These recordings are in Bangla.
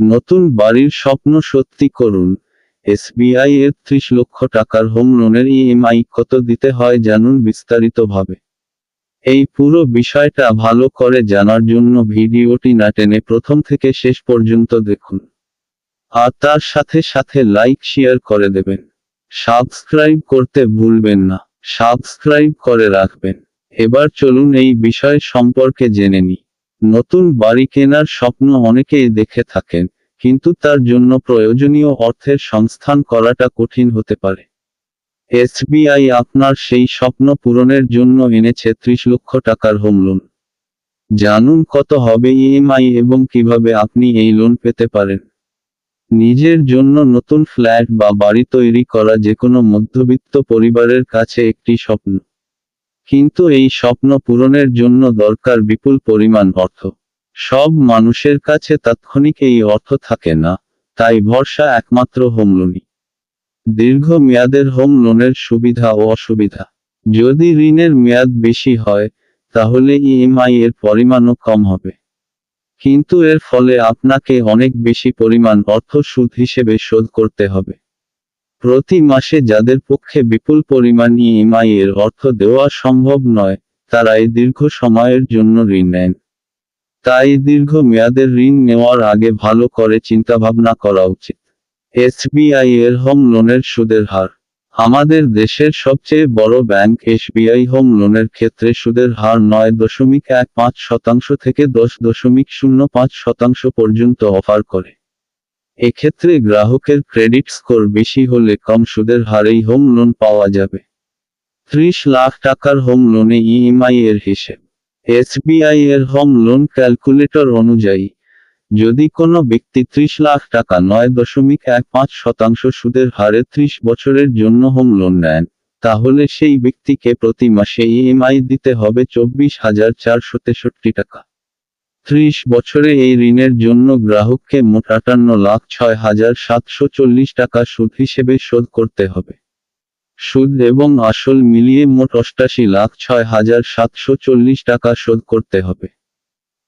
নতুন বাড়ির স্বপ্ন সত্যি করুন। এসবিআই এর ত্রিশ লক্ষ টাকার হোম লোনের ইএমআই কত দিতে হয় জানুন বিস্তারিতভাবে। এই পুরো বিষয়টা ভালো করে জানার জন্য ভিডিওটি না টেনে প্রথম থেকে শেষ পর্যন্ত দেখুন। আর তার সাথে সাথে লাইক, শেয়ার করে দেবেন। সাবস্ক্রাইব করতে ভুলবেন না। সাবস্ক্রাইব করে রাখবেন। এবার চলুন এই বিষয় সম্পর্কে জেনে নিই। নতুন বাড়ি কেনার স্বপ্ন অনেকেই দেখে থাকেন, কিন্তু তার জন্য প্রয়োজনীয় অর্থের সংস্থান করাটা কঠিন হতে পারে। এসবিআই আপনার সেই স্বপ্ন পূরণের জন্য এনেছে ত্রিশ লক্ষ টাকার হোম লোন। জানুন কত হবে ইএমআই এবং কীভাবে আপনি এই লোন পেতে পারেন। নিজের জন্য নতুন ফ্ল্যাট বা বাড়ি তৈরি করা যে কোনো মধ্যবিত্ত পরিবারের কাছে একটি স্বপ্ন। কিন্তু এই স্বপ্ন পূরণের জন্য দরকার বিপুল পরিমাণ অর্থ। সব মানুষের কাছে তাৎক্ষণিক এই অর্থ থাকে না, তাই ভরসা একমাত্র হোম লোনই। দীর্ঘ মেয়াদের হোম লোনের সুবিধা ও অসুবিধা। যদি ঋণের মেয়াদ বেশি হয়, তাহলে ইএমআই এর পরিমাণও কম হবে। কিন্তু এর ফলে আপনাকে অনেক বেশি পরিমাণ অর্থ সুদ হিসেবে শোধ করতে হবে। প্রতি মাসে যাদের পক্ষে বিপুল পরিমাণ ইএমআই এর অর্থ দেওয়া সম্ভব নয় তারাই দীর্ঘ সময়ের জন্য ঋণ নেন। তাই দীর্ঘ মেয়াদের ঋণ নেওয়ার আগে ভালো করে চিন্তাভাবনা করা উচিত। এসবিআই এর হোম লোনের সুদের হার। আমাদের দেশের সবচেয়ে বড় ব্যাংক এসবিআই হোম লোনের ক্ষেত্রে সুদের হার নয় দশমিক এক পাঁচ শতাংশ থেকে দশ দশমিক শূন্য পাঁচ শতাংশ পর্যন্ত অফার করে। এক্ষেত্রে গ্রাহকের ক্রেডিট স্কোর বেশি হলে কম সুদের হারেই হোম লোন পাওয়া যাবে। ত্রিশ লাখ টাকার হোম লোনে ইএমআই এর হিসেব। এসবিআই এর হোম লোন ক্যালকুলেটর অনুযায়ী, যদি কোনো ব্যক্তি ত্রিশ লাখ টাকা নয় দশমিক এক পাঁচ শতাংশ সুদের হারে ত্রিশ বছরের জন্য হোম লোন নেন, তাহলে সেই ব্যক্তিকে প্রতি মাসে ইএমআই দিতে হবে চব্বিশ হাজার চারশো তেষট্টি টাকা। ত্রিশ বছরে এই ঋণের জন্য গ্রাহককে মোট আটান্ন লাখ ছয় হাজার সাতশো চল্লিশ টাকা সুদ হিসেবে শোধ করতে হবে। সুদ এবং আসল মিলিয়ে মোট অষ্টাশি লাখ ছয় হাজার সাতশো চল্লিশ টাকা শোধ করতে হবে।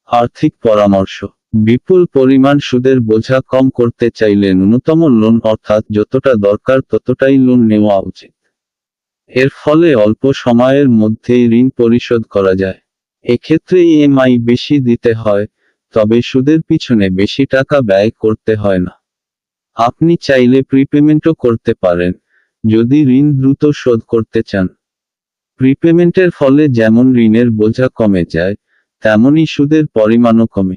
আর্থিক পরামর্শ। বিপুল পরিমাণ সুদের বোঝা কম করতে চাইলে ন্যূনতম লোন অর্থাৎ যতটা দরকার ততটাই লোন নেওয়া উচিত। এর ফলে অল্প সময়ের মধ্যেই ঋণ পরিশোধ করা যায়। এক্ষেত্রে ইএমআই বেশি দিতে হয়, তবে সুদের পিছনে বেশি টাকা ব্যয় করতে হয় না। আপনি চাইলে প্রিপেমেন্টও করতে পারেন, যদি ঋণ দ্রুত শোধ করতে চান। প্রিপেমেন্টের ফলে যেমন ঋণের বোঝা কমে যায় তেমনই সুদের পরিমাণও কমে।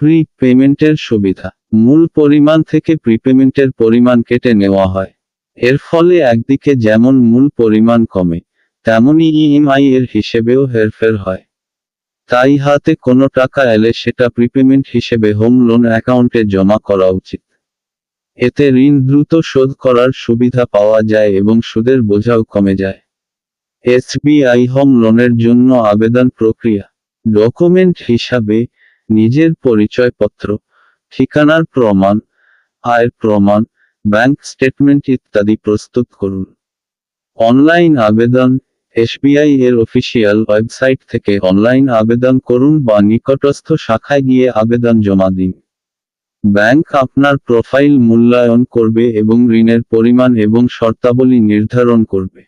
প্রি পেমেন্টের সুবিধা, মূল পরিমাণ থেকে প্রিপেমেন্টের পরিমাণ কেটে নেওয়া হয়। এর ফলে একদিকে যেমন মূল পরিমাণ কমে তেমনই ইএমআই এর হিসেবেও হেরফের হয়। তাই হাতে কোনো টাকা এলে সেটা প্রিপেমেন্ট হিসেবে হোম লোন অ্যাকাউন্টে জমা করা উচিত। এতে ঋণ দ্রুত শোধ করার সুবিধা পাওয়া যায় এবং সুদের বোঝাও কমে যায়। এসবিআই হোম লোনের জন্য আবেদন প্রক্রিয়া। ডকুমেন্ট হিসাবে নিজের পরিচয়পত্র, ঠিকানার প্রমাণ, আয়ের প্রমাণ ব্যাংক স্টেটমেন্ট ইত্যাদি প্রস্তুত করুন। অনলাইন আবেদন এসবিআই এর অফিসিয়াল ওয়েবসাইট থেকে অনলাইন আবেদন করুন বা নিকটস্থ শাখায় গিয়ে আবেদন জমা দিন। ব্যাংক আপনার প্রোফাইল মূল্যায়ন করবে এবং ঋণের পরিমাণ এবং শর্তাবলী নির্ধারণ করবে।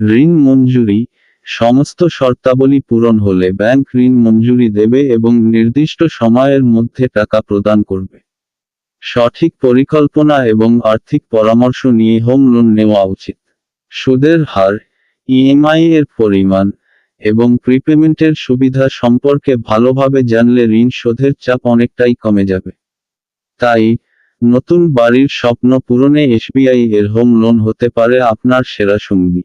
ঋণ মঞ্জুরি, সমস্ত শর্তাবলী পূরণ হলে ব্যাংক ঋণ মঞ্জুরি দেবে এবং নির্দিষ্ট সময়ের মধ্যে টাকা প্রদান করবে। সঠিক পরিকল্পনা এবং আর্থিক পরামর্শ নিয়ে হোম লোন নেওয়া উচিত। সুদের হার ইএমআই এর পরিমাণ এবং প্রিপেমেন্টের সুবিধা সম্পর্কে ভালোভাবে জানলে ঋণ শোধের চাপ অনেকটাই কমে যাবে। তাই, নতুন বাড়ির স্বপ্ন পূরণে এসবিআই এর হোম লোন হতে পারে আপনার সেরা সঙ্গী।